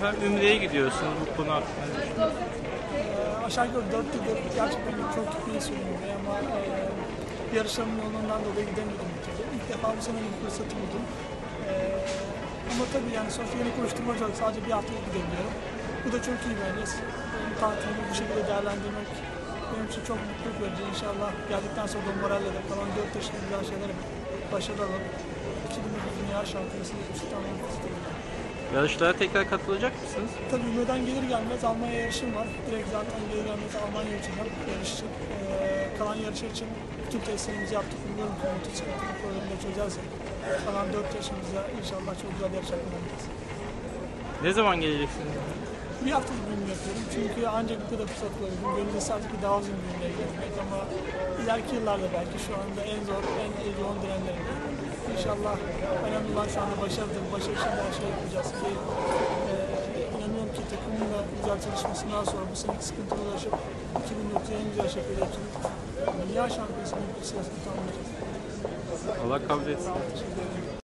Efendim Ümre'ye gidiyorsunuz bu konu hakkında. Ee, aşağı yukarı 4 yıldır gerçekten çok gitmeyi söylüyorum ama e, yarışlarımın yoğunluğundan dolayı gidemedim bir türlü. İlk defa bu sene bir fırsatım buldum. Ee, ama tabii yani sonuçta yeni koşturmacı olarak sadece bir haftalık gidebiliyorum. Bu da çok iyi bence. Benim tatilimi bu şekilde değerlendirmek benim için çok mutluluk verici. İnşallah geldikten sonra da moralle de kalan 4 yaşında güzel şeyler başarılı alıp 2009 Dünya Şampiyonası'nda Üstad'ın istiyorum. Yarışlara tekrar katılacak mısınız? Tabii Ümre'den gelir gelmez Almanya yarışım var. Direkt zaten gelir gelmez Almanya uçacağım yarışacak. Ee, kalan yarışlar için bütün testlerimizi yaptık. Umuyorum ki motosikletin problemini çözersek. Kalan 4 yaşımızda inşallah çok güzel yarış yapacağız. Ne zaman geleceksiniz? Bir haftalık bir gün yapıyorum çünkü ancak bu kadar fırsat bulabildim. Gönül isterdi ki daha uzun bir günle gelmek ama ileriki yıllarda belki şu anda en zor, en yoğun dönemlerim. İnşallah önemli olan şu anda başarıdır. Başarı için her şey yapacağız ki e, inanıyorum ki takımla güzel çalışmasından sonra bu seneki sıkıntılı ulaşıp 2009'u en güzel şekilde dünya şampiyonasının bir sırasını tamamlayacağız. Allah kabul etsin. Teşekkür ederim.